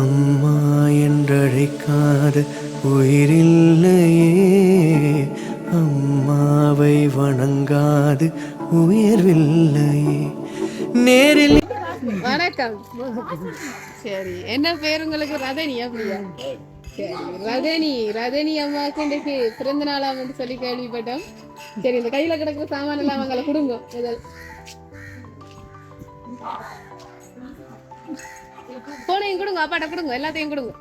அம்மா என்றழைக்காத உயிரில்லையே. அம்மாவை வணங்காது உயர்வில்லையே. நேரில் வணக்கம். சரி என்ன பேர் உங்களுக்கு? ரதனி அப்படியா? சரி ரதனி ரதனி அம்மாவுக்கு இன்றைக்கு பிறந்த நாளாம் வந்து சொல்லி கேள்விப்பட்டோம். சரி இந்த கையில கிடக்குற சாமான எல்லாம் அவங்களை கொடுங்க. முதல். போனையும் கொடுங்க அப்பாட்ட கொடுங்க எல்லாத்தையும் கொடுங்க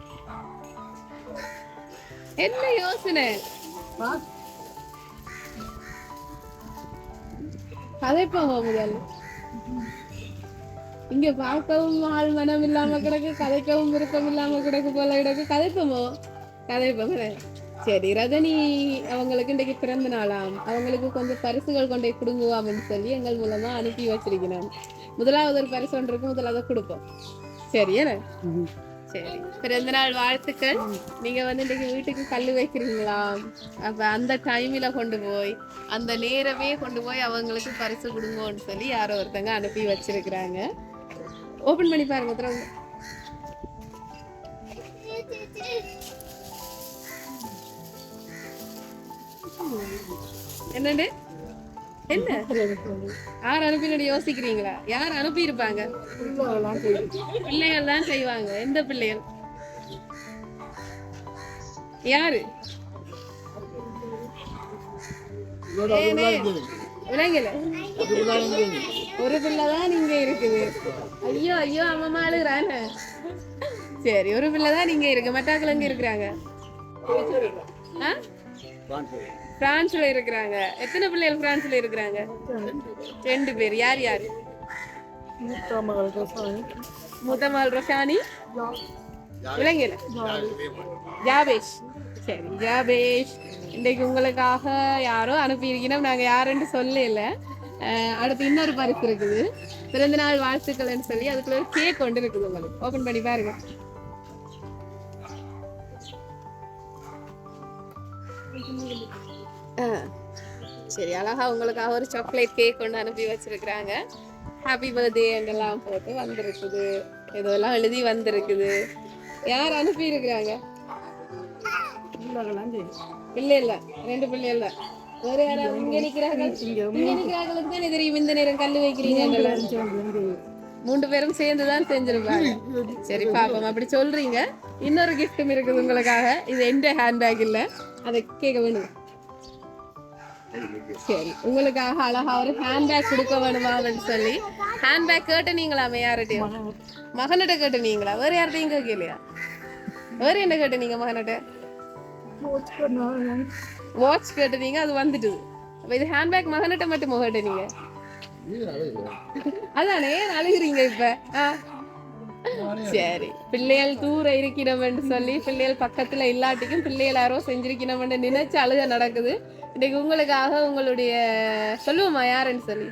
என்ன யோசனை கதைப்போமா முதல் இங்க பார்க்கவும் ஆள் மனம் இல்லாம கிடக்கு கதைக்கவும் விருப்பம் இல்லாம கிடக்கு போல கிடக்கு கதைப்போமோ கதைப்போம் சரி ரஜினி அவங்களுக்கு இன்றைக்கு பிறந்த நாளாம் அவங்களுக்கு கொஞ்சம் பரிசுகள் கொண்டே அப்படின்னு சொல்லி எங்கள் மூலமா அனுப்பி வச்சிருக்கிறோம் முதலாவது ஒரு பரிசு ஒன்று இருக்கு முதலாவது கொடுப்போம் சரி சரி. பிறந்த நாள் வாழ்த்துக்கள். நீங்க வந்து இன்னைக்கு வீட்டுக்கு கல் வைக்கிறீங்களா? அப்ப அந்த டைம்ல கொண்டு போய் அந்த நேரமே கொண்டு போய் அவங்களுக்கு பரிசு கொடுங்கன்னு சொல்லி யாரோ ஒருத்தங்க அனுப்பி வச்சிருக்கிறாங்க. ஓபன் பண்ணி பாருங்க திறந்து என்னண்டு என்ன? யார் அனுப்பினு யோசிக்கிறீங்களா? யார் அனுப்பி இருப்பாங்க பிள்ளைகள் தான் செய்வாங்க. எந்த பிள்ளைகள்? யாரு? ஏனே, ஒரு பிள்ளைதான் இங்க இருக்குது. ஐயோ ஐயோ அம்மா அழுகுறானே சரி ஒரு பிள்ளைதான் இங்க இருக்கு. மட்டாக்கள் எங்க இருக்கிறாங்க? ஆ? பிரான்ஸ்ல இருக்கிறாங்க. எத்தனை பிள்ளைகள் பிரான்ஸ்ல இருக்கிறாங்க? ரெண்டு பேர். யார் யார்? மூத்த மகள் ரொஷானி. விளங்கல ஜாபேஷ் சரி ஜாபேஷ் இன்னைக்கு உங்களுக்காக யாரோ அனுப்பியிருக்கணும் நாங்க யாருன்னு சொல்லல. அடுத்து இன்னொரு பரிசு இருக்குது. பிறந்தநாள் வாழ்த்துக்கள்னு சொல்லி அதுக்குள்ள ஒரு கேக் கொண்டு இருக்குது உங்களுக்கு. ஓப்பன் பண்ணி பாருங்க. சரி அழகா உங்களுக்காக ஒரு சாக்லேட் கேக் கொண்டு அனுப்பி வச்சிருக்கிறாங்க. ஹாப்பி பர்த்டே எல்லாம் போட்டு வந்திருக்குது? இதெல்லாம் எழுதி வந்திருக்குது. யார் அனுப்பி இருக்கிறாங்க பிள்ளை இல்ல ரெண்டு பிள்ளை இல்ல. வேற யாராவது இங்க நிக்கிறார்கள்? இங்க நிக்கிறார்களுக்கு தானே தெரியும் இந்த நேரம் கல்லு வைக்கிறீங்க மூன்று பேரும் சேர்ந்து தான் செஞ்சிருப்பாங்க. சரி பாப்போம் அப்படி சொல்றீங்க. இன்னொரு கிஃப்ட்டும் இருக்குது உங்களுக்காக. இது எந்த ஹேண்ட்பேக் இல்ல? அதை கேட்க வேணும்? சரி உங்களுக்காக அழகா ஒரு ஹேண்ட்பேக் கொடுக்க வேணுமா அப்படின்னு சொல்லி ஹேண்ட்பேக் கேட்டு நீங்களாமே யார்கிட்டயும் மகனிட்ட கேட்டு நீங்களா? வேற யார்கிட்டயும் கேட்கலையா? வேற என்ன கேட்டு நீங்க மகனிட்ட வாட்ச் கேட்டுனீங்க அது வந்துட்டுது. அப்ப இது ஹேண்ட்பேக் மகனிட்ட மட்டும் கேட்டுனீங்க? அதானே ஏன் அழுகுறீங்க இப்ப? ஆ. சரி. பிள்ளைகள் தூர இருக்கிறோம்னு சொல்லி பிள்ளைகள் பக்கத்துல இல்லாட்டிக்கும் பிள்ளைகள் யாரோ செஞ்சிருக்கணும்னு நினைச்சு அழுக நடக்குது. இன்னைக்கு உங்களுக்காக உங்களுடைய சொல்லுவோமா யாருன்னு சொல்லி?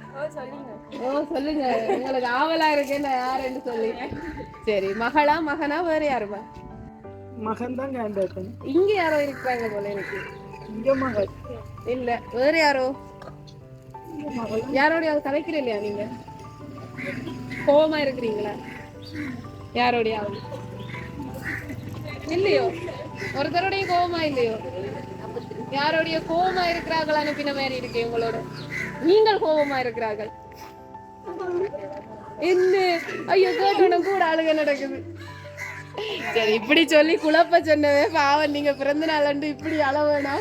ஓ சொல்லுங்க. உங்களுக்கு ஆவலா இருக்கேன்னு யாருன்னு சொல்லி. சரி மகளா மகனா வேற யாருமா? மகன் தான் இங்க யாரோ இருக்கிறாங்க போல எனக்கு இங்க மகள். இல்ல வேற யாரோ? யாரோடையாவது கதைக்கிற இல்லையா நீங்க? கோவமா இருக்கிறீங்களா? யாரோடையாவது இல்லையோ? ஒருத்தருடைய கோபமா இல்லையோ? யாரோடைய கோபமா இருக்கிறார்கள் அனுப்பின மாதிரி இருக்கு உங்களோட? நீங்கள் கோபமா இருக்கிறார்கள். என்ன ஐயோ கேட்டோன்னு கூட அழுக நடக்குது. சரி இப்படி சொல்லி குழப்ப சொன்னவே பாவம். நீங்க பிறந்த நாள் இப்படி அளவேனா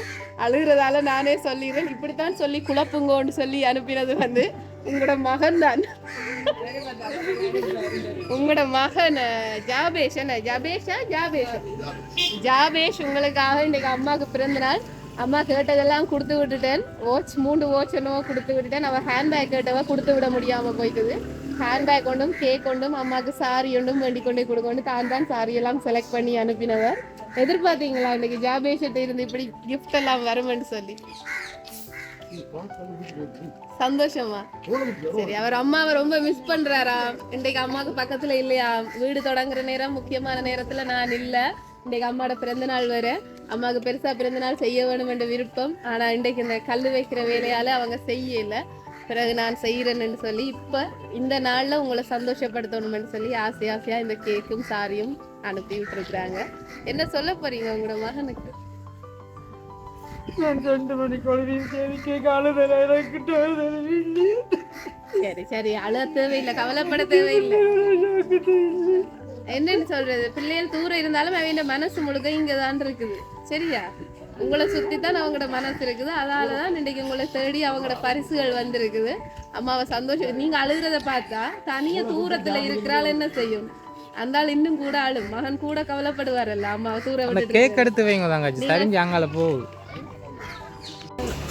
அழுகிறதால நானே சொல்லிடுறேன். இப்படித்தான் சொல்லி குழப்புங்கோன்னு சொல்லி அனுப்பினது வந்து உங்களோட மகன் தான். உங்களோட மகன் ஜாபேஷ் என்ன? ஜாபேஷா? ஜாபேஷ்? ஜாபேஷ் உங்களுக்காக இன்னைக்கு அம்மாவுக்கு பிறந்த நாள் அம்மா கேட்டதெல்லாம் கொடுத்து விட்டுட்டேன். வாட்ச் மூன்று வாட்ச் என்னவோ கொடுத்து விட்டுட்டேன். அவ ஹேண்ட்பேக் கேட்டவ கொடுத்து விட முடியாமல் போய்க்குது ஹேண்ட்பேக் கொண்டும் கேக் கொண்டும் அம்மாவுக்கு சாரி ஒன்றும் வேண்டி கொண்டே கொடுக்கொண்டு தான் தான் சாரியெல்லாம் செலக்ட் பண்ணி அனுப்பினவர் எதிர்பார்த்தீங்களா இன்னைக்கு ஜாபேஷத்தை இருந்து இப்படி கிஃப்ட் எல்லாம் வருமென்னு சொல்லி? சந்தோஷமா? சரி அவர் அம்மாவை ரொம்ப மிஸ் பண்றாரா? இன்றைக்கு அம்மாவுக்கு பக்கத்துல இல்லையா? வீடு தொடங்குற நேரம் முக்கியமான நேரத்துல நான் இல்ல. இன்றைக்கு அம்மாவோட பிறந்த நாள் வேற. அம்மாவுக்கு பெருசா பிறந்த நாள் செய்ய வேணும் என்ற விருப்பம். ஆனா இன்றைக்கு இந்த கல் வைக்கிற வேலையால அவங்க செய்யல. பிறகு நான் செய்யறேன்னு சொல்லி இப்ப இந்த நாள்ல உங்களை சந்தோஷப்படுத்தணும்னு சொல்லி ஆசை ஆசையா இந்த கேக்கும் சாரியும் அனுப்பி விட்டுருக்குறாங்க என்ன சொல்ல போறீங்க உங்களோட மகனுக்கு? மணிக்கு தேவிக்கு காலத்தில் எனக்கு தேவையில்லை சரி சரி அழ தேவையில்லை கவலைப்பட தேவையில்லை என்னன்னு சொல்றது பிள்ளைகள் தூரம் இருந்தாலும் அவங்க மனசு முழுக்க இங்கதான் இருக்குது சரியா உங்களை சுத்தி தான் அவங்களோட மனசு இருக்குது அதனால தான் இன்னைக்கு உங்களை தேடி அவங்களோட பரிசுகள் வந்திருக்குது அம்மாவை சந்தோஷம் நீங்க அழுகிறத பார்த்தா தனியா தூரத்துல இருக்கிறாள் என்ன செய்யும் அந்த ஆள் இன்னும் கூட அழும் மகன் கூட கவலைப்படுவாரல்ல அம்மாவை தூர கேக் எடுத்து வைங்க தங்கச்சி சரிஞ்சு அங்கால போகுது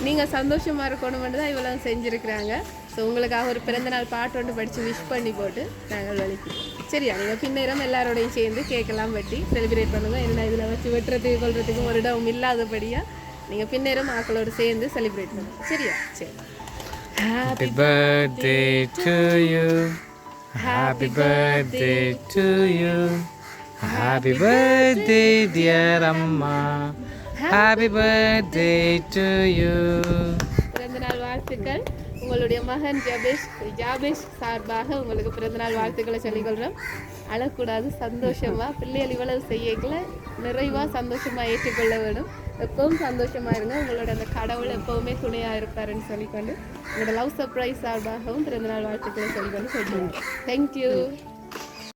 நீங்கள் சந்தோஷமாக இருக்கணும்னு தான் இவ்வளோ செஞ்சுருக்குறாங்க. ஸோ உங்களுக்காக ஒரு பிறந்தநாள் பாட்டு ஒன்று படித்து விஷ் பண்ணி போட்டு நாங்கள் வலிக்கிறோம் சரியா நீங்கள் பின்னேரம் எல்லாரோடையும் சேர்ந்து கேட்கலாம் வெட்டி. செலிப்ரேட் பண்ணுங்கள் என்ன இதில் வச்சு வெட்டுறதுக்கு கொள்றதுக்கும் ஒரு இடம் இல்லாதபடியாக நீங்கள் பின்னேரம் ஆக்களோடு சேர்ந்து செலிப்ரேட் பண்ணுங்கள் சரியா? சரி. Happy birthday to you. Happy birthday to you. Happy birthday, dear Amma. Happy birthday to you பிறந்தநாள் வாழ்த்துக்கள். உங்களுடைய மகன் ஜபேஷ் ஜாபேஷ் சார்பாக உங்களுக்கு பிறந்தநாள் வாழ்த்துக்களை சொல்லிக்கொள்கிறோம் அழக்கூடாது சந்தோஷமா பிள்ளைகள் இவ்வளவு செய்யல நிறைவாக சந்தோஷமாக ஏற்றுக்கொள்ள வேணும். எப்பவும் சந்தோஷமாக இருங்க. உங்களோட அந்த கடவுள் எப்பவுமே துணையாக இருப்பாருன்னு சொல்லிக்கொண்டு உங்களோட லவ் சர்ப்ரைஸ் சார்பாகவும் பிறந்தநாள் வாழ்த்துக்களை சொல்லிக்கொண்டு சொல்லுங்க தேங்க்யூ